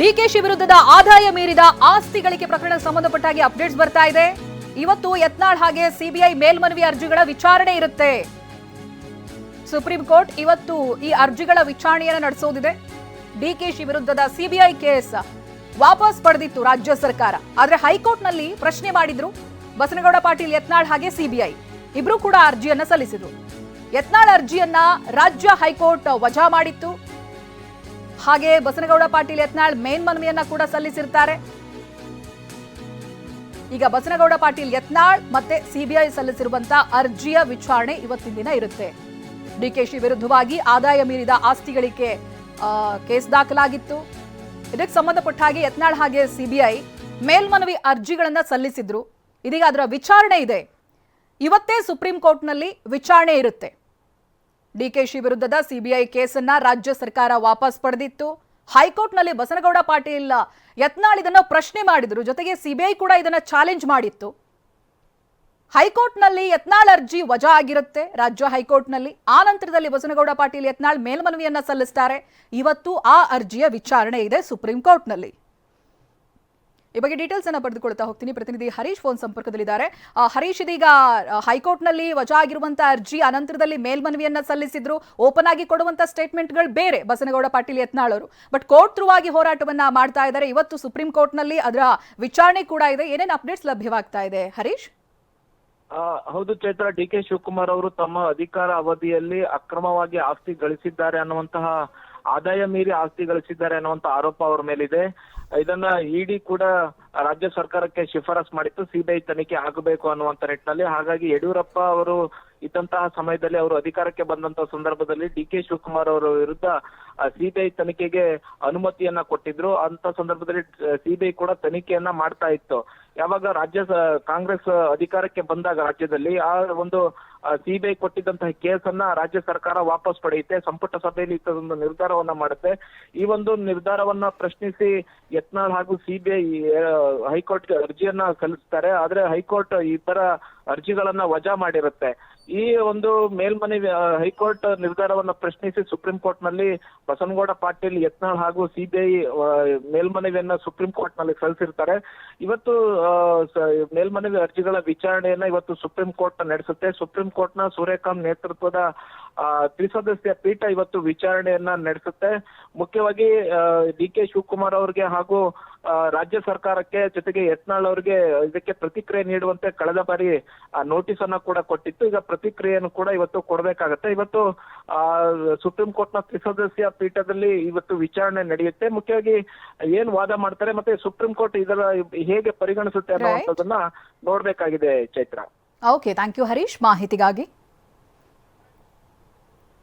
ಡಿಕೆಶಿ ವಿರುದ್ಧದ ಆದಾಯ ಮೀರಿದ ಆಸ್ತಿ ಗಳಿಕೆ ಪ್ರಕರಣಕ್ಕೆ ಸಂಬಂಧಪಟ್ಟ ಹಾಗೆ ಅಪ್ಡೇಟ್ಸ್ ಬರ್ತಾ ಇದೆ. ಇವತ್ತು ಯತ್ನಾಳ್ ಹಾಗೆ ಸಿಬಿಐ ಮೇಲ್ಮನವಿ ಅರ್ಜಿಗಳ ವಿಚಾರಣೆ ಇರುತ್ತೆ. ಸುಪ್ರೀಂ ಕೋರ್ಟ್ ಇವತ್ತು ಈ ಅರ್ಜಿಗಳ ವಿಚಾರಣೆಯನ್ನು ನಡೆಸೋದಿದೆ. ಡಿಕೆಶಿ ವಿರುದ್ಧದ ಸಿಬಿಐ ಕೇಸ್ ವಾಪಸ್ ಪಡೆದಿತ್ತು ರಾಜ್ಯ ಸರ್ಕಾರ. ಆದ್ರೆ ಹೈಕೋರ್ಟ್ನಲ್ಲಿ ಪ್ರಶ್ನೆ ಮಾಡಿದ್ರು ಬಸನಗೌಡ ಪಾಟೀಲ್, ಯತ್ನಾಳ್ ಹಾಗೆ ಸಿಬಿಐ ಇಬ್ರು ಕೂಡ ಅರ್ಜಿಯನ್ನ ಸಲ್ಲಿಸಿದ್ರು. ಯತ್ನಾಳ್ ಅರ್ಜಿಯನ್ನ ರಾಜ್ಯ ಹೈಕೋರ್ಟ್ ವಜಾ ಮಾಡಿತ್ತು. ಹಾಗೆ ಬಸನಗೌಡ ಪಾಟೀಲ್ ಯತ್ನಾಳ್ ಮೇಲ್ಮನವಿಯನ್ನ ಕೂಡ ಸಲ್ಲಿಸಿರ್ತಾರೆ. ಈಗ ಬಸನಗೌಡ ಪಾಟೀಲ್ ಯತ್ನಾಳ್ ಮತ್ತೆ ಸಿಬಿಐ ಸಲ್ಲಿಸಿರುವಂತಹ ಅರ್ಜಿಯ ವಿಚಾರಣೆ ಇವತ್ತಿನ ದಿನ ಇರುತ್ತೆ. ಡಿಕೆಶಿ ವಿರುದ್ಧವಾಗಿ ಆದಾಯ ಮೀರಿದ ಆಸ್ತಿಗಳಿಗೆ ಕೇಸ್ ದಾಖಲಾಗಿತ್ತು. ಇದಕ್ಕೆ ಸಂಬಂಧಪಟ್ಟ ಹಾಗೆ ಯತ್ನಾಳ್ ಹಾಗೆ ಸಿಬಿಐ ಮೇಲ್ಮನವಿ ಅರ್ಜಿಗಳನ್ನ ಸಲ್ಲಿಸಿದ್ರು. ಇದೀಗ ಅದರ ವಿಚಾರಣೆ ಇದೆ. ಇವತ್ತೇ ಸುಪ್ರೀಂ ಕೋರ್ಟ್ನಲ್ಲಿ ವಿಚಾರಣೆ ಇರುತ್ತೆ. ಡಿಕೆಶಿ ವಿರುದ್ಧದ ಸಿಬಿಐ ಕೇಸನ್ನ ರಾಜ್ಯ ಸರ್ಕಾರ ವಾಪಸ್ ಪಡೆದಿತ್ತು. ಹೈಕೋರ್ಟ್ನಲ್ಲಿ ಬಸನಗೌಡ ಪಾಟೀಲ್ ಯತ್ನಾಳ್ ಇದನ್ನು ಪ್ರಶ್ನೆ ಮಾಡಿದ್ರು. ಜೊತೆಗೆ ಸಿಬಿಐ ಕೂಡ ಇದನ್ನ ಚಾಲೆಂಜ್ ಮಾಡಿತ್ತು. ಹೈಕೋರ್ಟ್ನಲ್ಲಿ ಯತ್ನಾಳ್ ಅರ್ಜಿ ವಜಾ ಆಗಿರುತ್ತೆ. ರಾಜ್ಯ ಹೈಕೋರ್ಟ್ನಲ್ಲಿ ಆ ನಂತರದಲ್ಲಿ ಬಸನಗೌಡ ಪಾಟೀಲ್ ಯತ್ನಾಳ್ ಮೇಲ್ಮನವಿಯನ್ನ ಸಲ್ಲಿಸ್ತಾರೆ. ಇವತ್ತು ಆ ಅರ್ಜಿಯ ವಿಚಾರಣೆ ಇದೆ ಸುಪ್ರೀಂ ಕೋರ್ಟ್ನಲ್ಲಿ. ಈ ಬಗ್ಗೆ ಡೀಟೇಲ್ಸ್ ಅನ್ನ ಪಡೆದುಕೊಳ್ತಾ ಹೋಗ್ತೀನಿ. ಪ್ರತಿನಿಧಿ ಹರೀಶ್ ಫೋನ್ ಸಂಪರ್ಕದಲ್ಲಿದ್ದಾರೆ. ಹರೀಶ್, ಇದೀಗ ಹೈಕೋರ್ಟ್ನಲ್ಲಿ ವಜಾ ಆಗಿರುವಂತಹ ಅರ್ಜಿ ಅನಂತರದಲ್ಲಿ ಮೇಲ್ಮನವಿಯನ್ನ ಸಲ್ಲಿಸಿದ್ರು. ಓಪನ್ ಆಗಿ ಕೊಡುವಂತ ಸ್ಟೇಟ್ಮೆಂಟ್ಗಳು ಬೇರೆ. ಬಸನಗೌಡ, ಪಾಟೀಲ್ ಯತ್ನಾಳ್ ಅವರು ಬಟ್ ಕೋರ್ಟ್ ಥ್ರೂವಾಗಿ ಹೋರಾಟವನ್ನ ಮಾಡ್ತಾ ಇದ್ದಾರೆ. ಇವತ್ತು ಸುಪ್ರೀಂ ಕೋರ್ಟ್ನಲ್ಲಿ ಅದರ ವಿಚಾರಣೆ ಕೂಡ ಇದೆ. ಏನೇನು ಅಪ್ಡೇಟ್ಸ್ ಲಭ್ಯವಾಗ್ತಾ ಇದೆ? ಹರೀಶ್? ಹೌದು ಚೈತ್ರ. ಡಿ ಕೆ ಶಿವಕುಮಾರ್ ಅವರು ತಮ್ಮ ಅಧಿಕಾರ ಅವಧಿಯಲ್ಲಿ ಅಕ್ರಮವಾಗಿ ಆಸ್ತಿ ಗಳಿಸಿದ್ದಾರೆ ಅನ್ನುವಂತಹ ಆದಾಯ ಮೀರಿ ಆಸ್ತಿ ಗಳಿಸಿದ್ದಾರೆ ಅನ್ನುವಂತ ಆರೋಪ ಅವರ ಮೇಲಿದೆ. ಇದನ್ನ ಇಡಿ ಕೂಡ ರಾಜ್ಯ ಸರ್ಕಾರಕ್ಕೆ ಶಿಫಾರಸ್ ಮಾಡಿತ್ತು. ಸಿಬಿಐ ತನಿಖೆ ಆಗಬೇಕು ಅನ್ನುವಂತ ನಿಟ್ಟಿನಲ್ಲಿ. ಹಾಗಾಗಿ ಯಡಿಯೂರಪ್ಪ ಅವರು ಇದ್ದಂತಹ ಸಮಯದಲ್ಲಿ ಅವರು ಅಧಿಕಾರಕ್ಕೆ ಬಂದಂತ ಸಂದರ್ಭದಲ್ಲಿ ಡಿ ಕೆ ಶಿವಕುಮಾರ್ ಅವರ ವಿರುದ್ಧ ಸಿಬಿಐ ತನಿಖೆಗೆ ಅನುಮತಿಯನ್ನ ಕೊಟ್ಟಿದ್ರು. ಅಂತ ಸಂದರ್ಭದಲ್ಲಿ ಸಿಬಿಐ ಕೂಡ ತನಿಖೆಯನ್ನ ಮಾಡ್ತಾ ಇತ್ತು. ಯಾವಾಗ ರಾಜ್ಯ ಕಾಂಗ್ರೆಸ್ ಅಧಿಕಾರಕ್ಕೆ ಬಂದಾಗ ರಾಜ್ಯದಲ್ಲಿ, ಆ ಒಂದು ಸಿಬಿಐ ಕೊಟ್ಟಿದ್ದಂತಹ ಕೇಸನ್ನ ರಾಜ್ಯ ಸರ್ಕಾರ ವಾಪಸ್ ಪಡೆಯುತ್ತೆ, ಸಂಪುಟ ಸಭೆಯಲ್ಲಿ ಇಂಥದೊಂದು ನಿರ್ಧಾರವನ್ನ ಮಾಡುತ್ತೆ. ಈ ಒಂದು ನಿರ್ಧಾರವನ್ನ ಪ್ರಶ್ನಿಸಿ ಯತ್ನಾಳ್ ಹಾಗೂ ಸಿಬಿಐ ಹೈಕೋರ್ಟ್ಗೆ ಅರ್ಜಿಯನ್ನ ಸಲ್ಲಿಸ್ತಾರೆ. ಆದ್ರೆ ಹೈಕೋರ್ಟ್ ಇತರ ಅರ್ಜಿಗಳನ್ನ ವಜಾ ಮಾಡಿರುತ್ತೆ. ಈ ಒಂದು ಮೇಲ್ಮನವಿ ಹೈಕೋರ್ಟ್ ನಿರ್ಧಾರವನ್ನ ಪ್ರಶ್ನಿಸಿ ಸುಪ್ರೀಂ ಕೋರ್ಟ್ನಲ್ಲಿ ಬಸನಗೌಡ ಪಾಟೀಲ್, ಯತ್ನಾಳ್ ಹಾಗೂ ಸಿಬಿಐ ಮೇಲ್ಮನವಿಯನ್ನ ಸುಪ್ರೀಂ ಕೋರ್ಟ್ನಲ್ಲಿ ಸಲ್ಲಿಸಿರ್ತಾರೆ. ಇವತ್ತು ಮೇಲ್ಮನವಿ ಅರ್ಜಿಗಳ ವಿಚಾರಣೆಯನ್ನ ಇವತ್ತು ಸುಪ್ರೀಂ ಕೋರ್ಟ್ ನಡೆಸುತ್ತೆ. ಸುಪ್ರೀಂ ಕೋರ್ಟ್ನ ಸೂರ್ಯಕಾಂತ್ ನೇತೃತ್ವದ ತ್ರಿಸದಸ್ಯ ಪೀಠ ಇವತ್ತು ವಿಚಾರಣೆಯನ್ನ ನಡೆಸುತ್ತೆ. ಮುಖ್ಯವಾಗಿ ಡಿ ಕೆ ಶಿವಕುಮಾರ್ ಅವರಿಗೆ ಹಾಗೂ ರಾಜ್ಯ ಸರ್ಕಾರಕ್ಕೆ ಜೊತೆಗೆ ಯತ್ನಾಳ್ ಅವರಿಗೆ ಇದಕ್ಕೆ ಪ್ರತಿಕ್ರಿಯೆ ನೀಡುವಂತೆ ಕಳೆದ ಬಾರಿ ನೋಟಿಸ್ ಅನ್ನ ಕೂಡ ಕೊಟ್ಟಿತ್ತು. ಈಗ ಪ್ರತಿಕ್ರಿಯೆಯನ್ನು ಕೂಡ ಇವತ್ತು ಕೊಡಬೇಕಾಗತ್ತೆ. ಇವತ್ತು ಆ ಸುಪ್ರೀಂ ಕೋರ್ಟ್ನ ತ್ರಿಸದಸ್ಯ ಪೀಠದಲ್ಲಿ ಇವತ್ತು ವಿಚಾರಣೆ ನಡೆಯುತ್ತೆ. ಮುಖ್ಯವಾಗಿ ಏನ್ ವಾದ ಮಾಡ್ತಾರೆ ಮತ್ತೆ ಸುಪ್ರೀಂ ಕೋರ್ಟ್ ಇದರ ಹೇಗೆ ಪರಿಗಣಿಸುತ್ತೆ ಅನ್ನುವಂಥದ್ದನ್ನ ನೋಡ್ಬೇಕಾಗಿದೆ Chaitra. Okay thank you Harish. ಮಾಹಿತಿಗಾಗಿ.